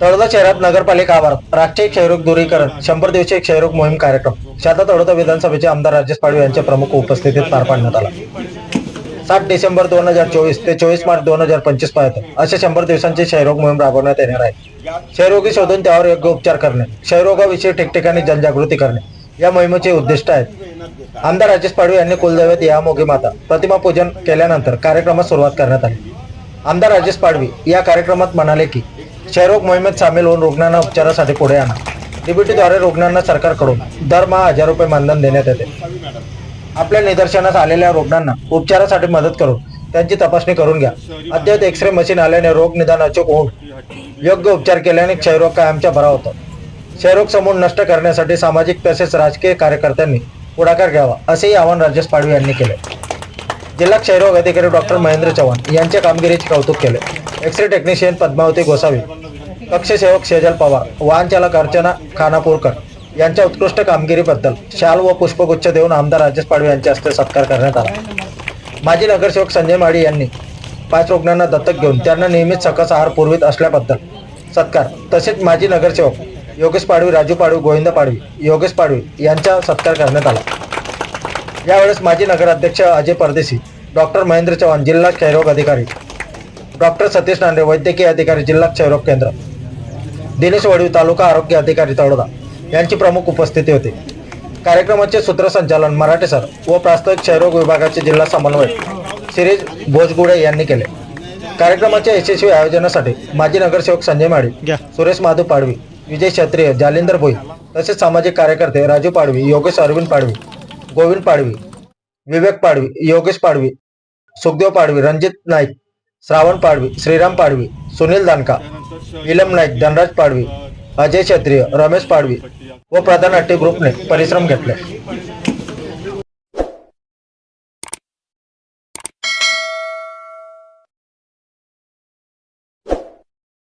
तळोदा शहरात नगरपालिका आवारात राष्ट्रीय क्षयरोग दूरीकरण शंभर दिवसीय क्षयरोग मोहीम कार्यक्रम शाता तळोदा विधानसभेचे आमदार राजेश पाडवी यांच्या प्रमुख उपस्थितीत पार पाडण्यात आला. सात डिसेंबर दोन हजार चोवीस ते चोवीस मार्च दोन हजार पंचवीसपर्यंत अशा शंभर दिवसांची क्षयरोग मोहीम राबवण्यात येणार आहे. क्षयरोगी शोधून त्यावर योग्य उपचार करणे क्षयरोगाविषयी ठिकठिकाणी जनजागृती करणे या मोहिमेचे उद्दिष्ट आहेत. आमदार राजेश पाडवी यांनी कुलदैवत या मोगी माता प्रतिमा पूजन केल्यानंतर कार्यक्रमास सुरुवात करण्यात आली. आमदार राजेश पाडवी या कार्यक्रमात म्हणाले की क्षयरोग मोहिमेत सामील होऊन रुग्णांना उपचारासाठी पुढे आणा. डीबीटीद्वारे रुग्णांना सरकारकडून दरमहा हजार रुपये मानधन देण्यात येते. आपल्या निदर्शनास आलेल्या रुग्णांना उपचारासाठी मदत करून त्यांची तपासणी करून घ्या. अद्याप एक्सरे मशीन आल्याने रोग निदान अचूक होऊन योग्य उपचार केल्याने क्षयरोग कायमचा बरा होतो. क्षयरोग समूह नष्ट करण्यासाठी सामाजिक तसेच राजकीय कार्यकर्त्यांनी पुढाकार घ्यावा असेही आवाहन राजेश पाडवी यांनी केले. जिल्हा क्षयरोग अधिकारी डॉक्टर महेंद्र चव्हाण यांच्या कामगिरीचे कौतुक केले. एक्सरे टेक्निशियन पद्मावती गोसावी कक्षसेवक शेजल पवार वाहनचालक अर्चना खानापूरकर यांच्या उत्कृष्ट कामगिरीबद्दल शाल व पुष्पगुच्छ देऊन आमदार राजेश पाडवे यांच्या हस्ते सत्कार करण्यात आला. माजी नगरसेवक संजय माडी यांनी पाच रुग्णांना दत्तक घेऊन त्यांना नियमित सकस आहार पुरवित असल्याबद्दल सत्कार. तसेच माजी नगरसेवक योगेश पाडवी राजू पाडवी गोविंद पाडवी योगेश पाडवी यांचा सत्कार करण्यात आला. यावेळेस माजी नगराध्यक्ष अजय परदेशी डॉक्टर महेंद्र चव्हाण जिल्हा क्षयरोग अधिकारी डॉक्टर सतीश नांदे वैद्यकीय अधिकारी जिल्हा क्षयरोग केंद्र दिनेश वडवी तालुका आरोग्य अधिकारी तळोदा यांची प्रमुख उपस्थिती होती. कार्यक्रमाचे सूत्रसंचालन मराठे सर व प्रास्ताविक क्षयरोग विभागाचे जिल्हा समन्वयक शिरीष भोजगुडे यांनी केले. कार्यक्रमाच्या यशस्वी आयोजनासाठी माजी नगरसेवक संजय माडी सुरेश माधव पाडवी विजय क्षत्रिय जालिंदर भोई तसेच सामाजिक कार्यकर्ते राजू पाडवी योगेश अरविंद पाडवी गोविंद पाडवी विवेक पाडवी योगेश पाडवी सुखदेव पाडवी रणजित नाईक श्रावण पाडवी श्रीराम पाडवी सुनील दानका इलम नाईक धनराज पाडवी अजय क्षत्रिय रमेश पाडवी व प्रधान अट्टी ग्रुपने परिश्रम घेतले.